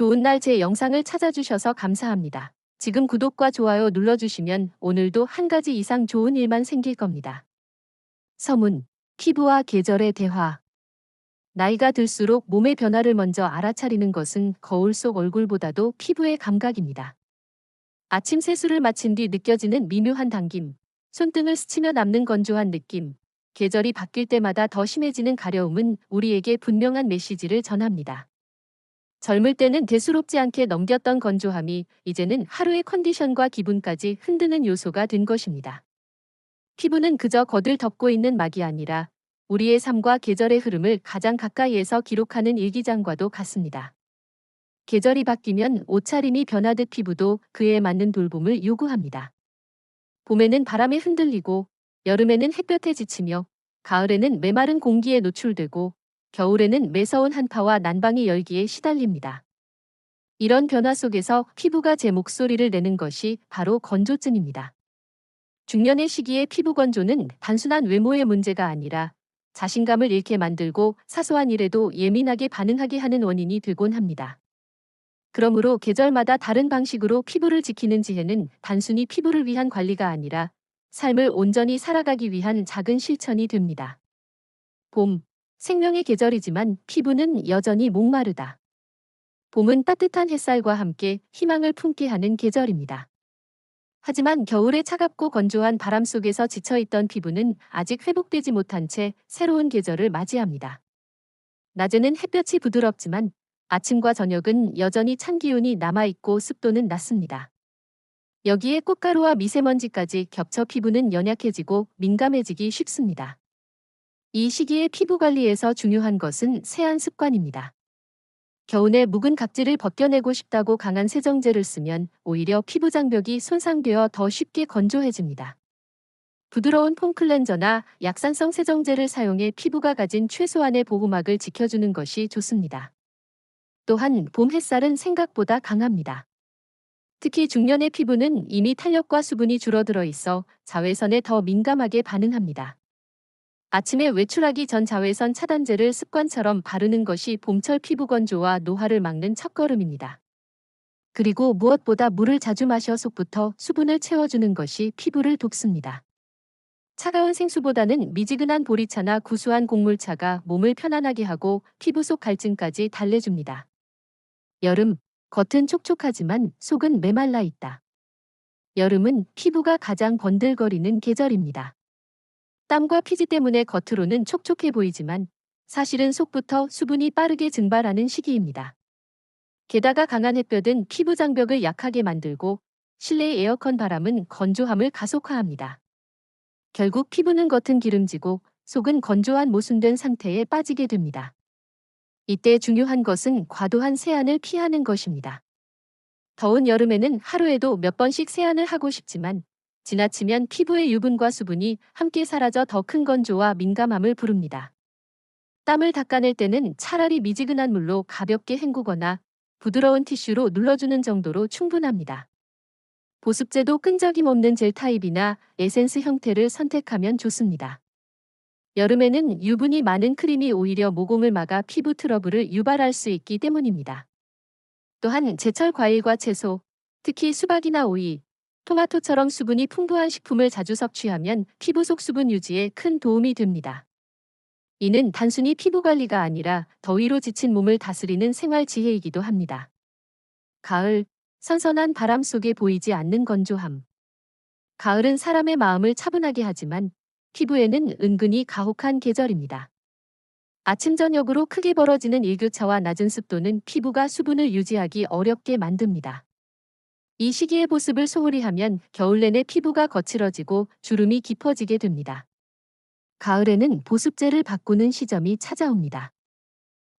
좋은 날 제 영상을 찾아주셔서 감사합니다. 지금 구독과 좋아요 눌러주시면 오늘도 한 가지 이상 좋은 일만 생길 겁니다. 서문, 피부와 계절의 대화. 나이가 들수록 몸의 변화를 먼저 알아차리는 것은 거울 속 얼굴보다도 피부의 감각입니다. 아침 세수를 마친 뒤 느껴지는 미묘한 당김, 손등을 스치며 남는 건조한 느낌, 계절이 바뀔 때마다 더 심해지는 가려움은 우리에게 분명한 메시지를 전합니다. 젊을 때는 대수롭지 않게 넘겼던 건조함이 이제는 하루의 컨디션과 기분까지 흔드는 요소가 된 것입니다. 피부는 그저 겉을 덮고 있는 막이 아니라 우리의 삶과 계절의 흐름을 가장 가까이에서 기록하는 일기장과도 같습니다. 계절이 바뀌면 옷차림이 변하듯 피부도 그에 맞는 돌봄을 요구합니다. 봄에는 바람에 흔들리고 여름에는 햇볕에 지치며 가을에는 메마른 공기에 노출되고 겨울에는 매서운 한파와 난방의 열기에 시달립니다. 이런 변화 속에서 피부가 제 목소리를 내는 것이 바로 건조증입니다. 중년의 시기에 피부 건조는 단순한 외모의 문제가 아니라 자신감을 잃게 만들고 사소한 일에도 예민하게 반응하게 하는 원인이 되곤 합니다. 그러므로 계절마다 다른 방식으로 피부를 지키는 지혜는 단순히 피부를 위한 관리가 아니라 삶을 온전히 살아가기 위한 작은 실천이 됩니다. 봄, 생명의 계절이지만 피부는 여전히 목마르다. 봄은 따뜻한 햇살과 함께 희망을 품게 하는 계절입니다. 하지만 겨울의 차갑고 건조한 바람 속에서 지쳐있던 피부는 아직 회복되지 못한 채 새로운 계절을 맞이합니다. 낮에는 햇볕이 부드럽지만 아침과 저녁은 여전히 찬 기운이 남아있고 습도는 낮습니다. 여기에 꽃가루와 미세먼지까지 겹쳐 피부는 연약해지고 민감해지기 쉽습니다. 이 시기에 피부 관리에서 중요한 것은 세안 습관입니다. 겨우내 묵은 각질을 벗겨내고 싶다고 강한 세정제를 쓰면 오히려 피부 장벽이 손상되어 더 쉽게 건조해집니다. 부드러운 폼 클렌저나 약산성 세정제를 사용해 피부가 가진 최소한의 보호막을 지켜주는 것이 좋습니다. 또한 봄 햇살은 생각보다 강합니다. 특히 중년의 피부는 이미 탄력과 수분이 줄어들어 있어 자외선에 더 민감하게 반응합니다. 아침에 외출하기 전 자외선 차단제를 습관처럼 바르는 것이 봄철 피부 건조와 노화를 막는 첫걸음입니다. 그리고 무엇보다 물을 자주 마셔 속부터 수분을 채워주는 것이 피부를 돕습니다. 차가운 생수보다는 미지근한 보리차나 구수한 곡물차가 몸을 편안하게 하고 피부 속 갈증까지 달래줍니다. 여름, 겉은 촉촉하지만 속은 메말라 있다. 여름은 피부가 가장 번들거리는 계절입니다. 땀과 피지 때문에 겉으로는 촉촉해 보이지만 사실은 속부터 수분이 빠르게 증발하는 시기입니다. 게다가 강한 햇볕은 피부 장벽을 약하게 만들고 실내 에어컨 바람은 건조함을 가속화합니다. 결국 피부는 겉은 기름지고 속은 건조한 모순된 상태에 빠지게 됩니다. 이때 중요한 것은 과도한 세안을 피하는 것입니다. 더운 여름에는 하루에도 몇 번씩 세안을 하고 싶지만 지나치면 피부의 유분과 수분이 함께 사라져 더 큰 건조와 민감함을 부릅니다. 땀을 닦아낼 때는 차라리 미지근한 물로 가볍게 헹구거나 부드러운 티슈로 눌러주는 정도로 충분합니다. 보습제도 끈적임 없는 젤 타입이나 에센스 형태를 선택하면 좋습니다. 여름에는 유분이 많은 크림이 오히려 모공을 막아 피부 트러블을 유발할 수 있기 때문입니다. 또한 제철 과일과 채소, 특히 수박이나 오이, 토마토처럼 수분이 풍부한 식품을 자주 섭취하면 피부 속 수분 유지에 큰 도움이 됩니다. 이는 단순히 피부 관리가 아니라 더위로 지친 몸을 다스리는 생활 지혜이기도 합니다. 가을, 선선한 바람 속에 보이지 않는 건조함. 가을은 사람의 마음을 차분하게 하지만 피부에는 은근히 가혹한 계절입니다. 아침 저녁으로 크게 벌어지는 일교차와 낮은 습도는 피부가 수분을 유지하기 어렵게 만듭니다. 이 시기의 보습을 소홀히 하면 겨울 내내 피부가 거칠어지고 주름이 깊어지게 됩니다. 가을에는 보습제를 바꾸는 시점이 찾아옵니다.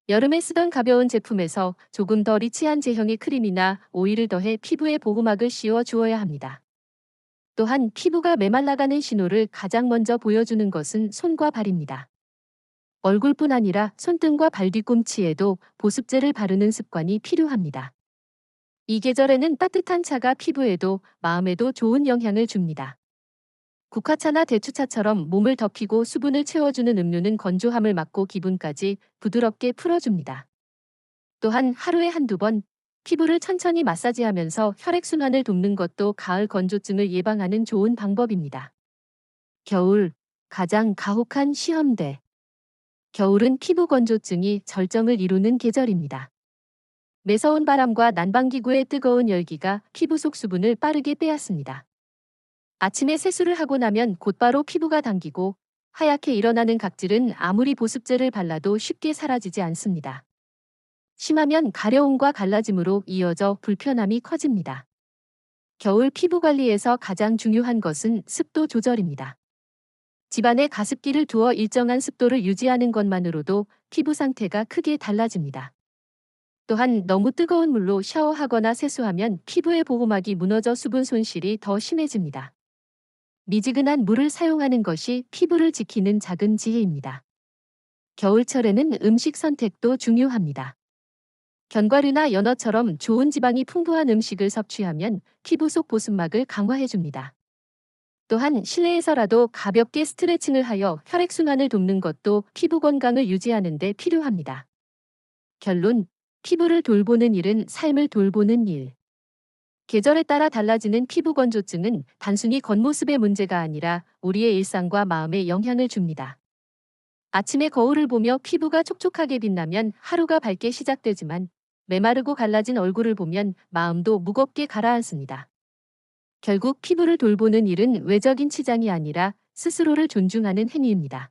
여름에 쓰던 가벼운 제품에서 조금 더 리치한 제형의 크림이나 오일을 더해 피부에 보호막을 씌워 주어야 합니다. 또한 피부가 메말라가는 신호를 가장 먼저 보여주는 것은 손과 발입니다. 얼굴뿐 아니라 손등과 발 뒤꿈치에도 보습제를 바르는 습관이 필요합니다. 이 계절에는 따뜻한 차가 피부에도 마음에도 좋은 영향을 줍니다. 국화차나 대추차처럼 몸을 덮이고 수분을 채워주는 음료는 건조함을 막고 기분까지 부드럽게 풀어줍니다. 또한 하루에 한두 번 피부를 천천히 마사지하면서 혈액순환을 돕는 것도 가을 건조증을 예방하는 좋은 방법입니다. 겨울, 가장 가혹한 시험대. 겨울은 피부 건조증이 절정을 이루는 계절입니다. 매서운 바람과 난방기구의 뜨거운 열기가 피부 속 수분을 빠르게 빼앗습니다. 아침에 세수를 하고 나면 곧바로 피부가 당기고 하얗게 일어나는 각질은 아무리 보습제를 발라도 쉽게 사라지지 않습니다. 심하면 가려움과 갈라짐으로 이어져 불편함이 커집니다. 겨울 피부 관리에서 가장 중요한 것은 습도 조절입니다. 집안에 가습기를 두어 일정한 습도를 유지하는 것만으로도 피부 상태가 크게 달라집니다. 또한 너무 뜨거운 물로 샤워하거나 세수하면 피부의 보호막이 무너져 수분 손실이 더 심해집니다. 미지근한 물을 사용하는 것이 피부를 지키는 작은 지혜입니다. 겨울철에는 음식 선택도 중요합니다. 견과류나 연어처럼 좋은 지방이 풍부한 음식을 섭취하면 피부 속 보습막을 강화해줍니다. 또한 실내에서라도 가볍게 스트레칭을 하여 혈액순환을 돕는 것도 피부 건강을 유지하는 데 필요합니다. 결론, 피부를 돌보는 일은 삶을 돌보는 일. 계절에 따라 달라지는 피부 건조증은 단순히 겉모습의 문제가 아니라 우리의 일상과 마음에 영향을 줍니다. 아침에 거울을 보며 피부가 촉촉하게 빛나면 하루가 밝게 시작되지만 메마르고 갈라진 얼굴을 보면 마음도 무겁게 가라앉습니다. 결국 피부를 돌보는 일은 외적인 치장이 아니라 스스로를 존중하는 행위입니다.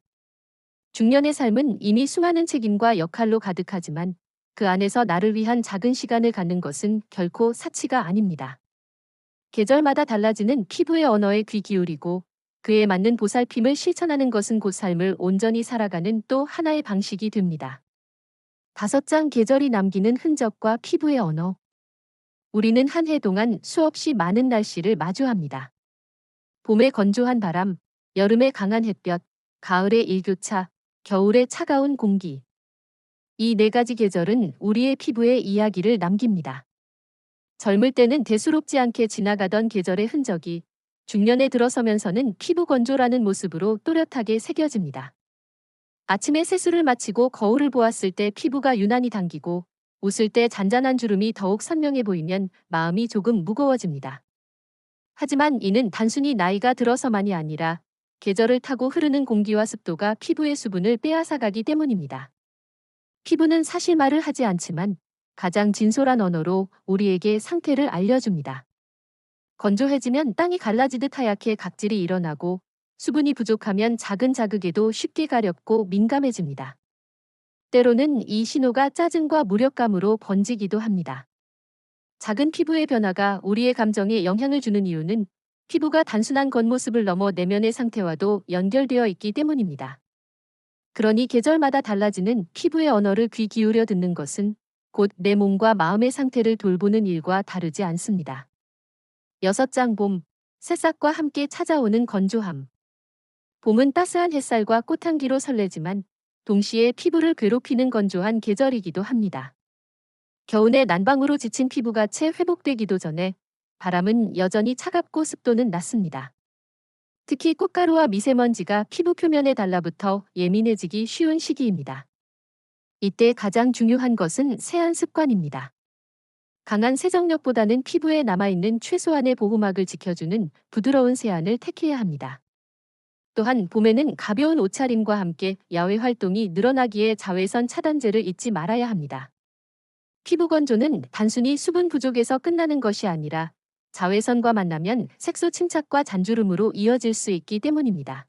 중년의 삶은 이미 수많은 책임과 역할로 가득하지만 그 안에서 나를 위한 작은 시간을 갖는 것은 결코 사치가 아닙니다. 계절마다 달라지는 피부의 언어에 귀 기울이고 그에 맞는 보살핌을 실천하는 것은 곧 삶을 온전히 살아가는 또 하나의 방식이 됩니다. 다섯 장 계절이 남기는 흔적과 피부의 언어. 우리는 한 해 동안 수없이 많은 날씨를 마주합니다. 봄의 건조한 바람, 여름의 강한 햇볕, 가을의 일교차, 겨울의 차가운 공기. 이 네 가지 계절은 우리의 피부에 이야기를 남깁니다. 젊을 때는 대수롭지 않게 지나가던 계절의 흔적이 중년에 들어서면서는 피부 건조라는 모습으로 또렷하게 새겨집니다. 아침에 세수를 마치고 거울을 보았을 때 피부가 유난히 당기고 웃을 때 잔잔한 주름이 더욱 선명해 보이면 마음이 조금 무거워집니다. 하지만 이는 단순히 나이가 들어서만이 아니라 계절을 타고 흐르는 공기와 습도가 피부의 수분을 빼앗아가기 때문입니다. 피부는 사실 말을 하지 않지만 가장 진솔한 언어로 우리에게 상태를 알려줍니다. 건조해지면 땅이 갈라지듯 하얗게 각질이 일어나고 수분이 부족하면 작은 자극에도 쉽게 가렵고 민감해집니다. 때로는 이 신호가 짜증과 무력감으로 번지기도 합니다. 작은 피부의 변화가 우리의 감정에 영향을 주는 이유는 피부가 단순한 겉모습을 넘어 내면의 상태와도 연결되어 있기 때문입니다. 그러니 계절마다 달라지는 피부의 언어를 귀 기울여 듣는 것은 곧 내 몸과 마음의 상태를 돌보는 일과 다르지 않습니다. 여섯 장 봄, 새싹과 함께 찾아오는 건조함. 봄은 따스한 햇살과 꽃향기로 설레지만 동시에 피부를 괴롭히는 건조한 계절이기도 합니다. 겨우내 난방으로 지친 피부가 채 회복되기도 전에 바람은 여전히 차갑고 습도는 낮습니다. 특히 꽃가루와 미세먼지가 피부 표면에 달라붙어 예민해지기 쉬운 시기입니다. 이때 가장 중요한 것은 세안 습관입니다. 강한 세정력보다는 피부에 남아있는 최소한의 보호막을 지켜주는 부드러운 세안을 택해야 합니다. 또한 봄에는 가벼운 옷차림과 함께 야외 활동이 늘어나기에 자외선 차단제를 잊지 말아야 합니다. 피부 건조는 단순히 수분 부족에서 끝나는 것이 아니라 자외선과 만나면 색소 침착과 잔주름으로 이어질 수 있기 때문입니다.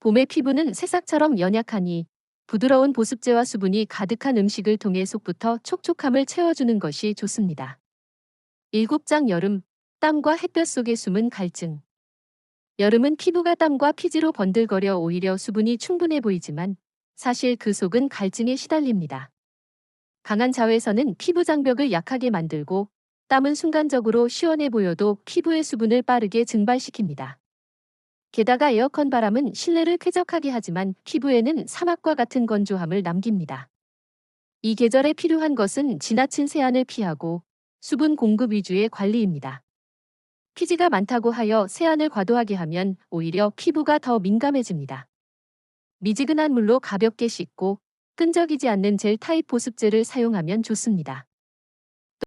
봄의 피부는 새싹처럼 연약하니 부드러운 보습제와 수분이 가득한 음식을 통해 속부터 촉촉함을 채워주는 것이 좋습니다. 일곱 장 여름, 땀과 햇볕 속에 숨은 갈증. 여름은 피부가 땀과 피지로 번들거려 오히려 수분이 충분해 보이지만 사실 그 속은 갈증에 시달립니다. 강한 자외선은 피부 장벽을 약하게 만들고 땀은 순간적으로 시원해 보여도 피부의 수분을 빠르게 증발시킵니다. 게다가 에어컨 바람은 실내를 쾌적하게 하지만 피부에는 사막과 같은 건조함을 남깁니다. 이 계절에 필요한 것은 지나친 세안을 피하고 수분 공급 위주의 관리입니다. 피지가 많다고 하여 세안을 과도하게 하면 오히려 피부가 더 민감해집니다. 미지근한 물로 가볍게 씻고 끈적이지 않는 젤 타입 보습제를 사용하면 좋습니다.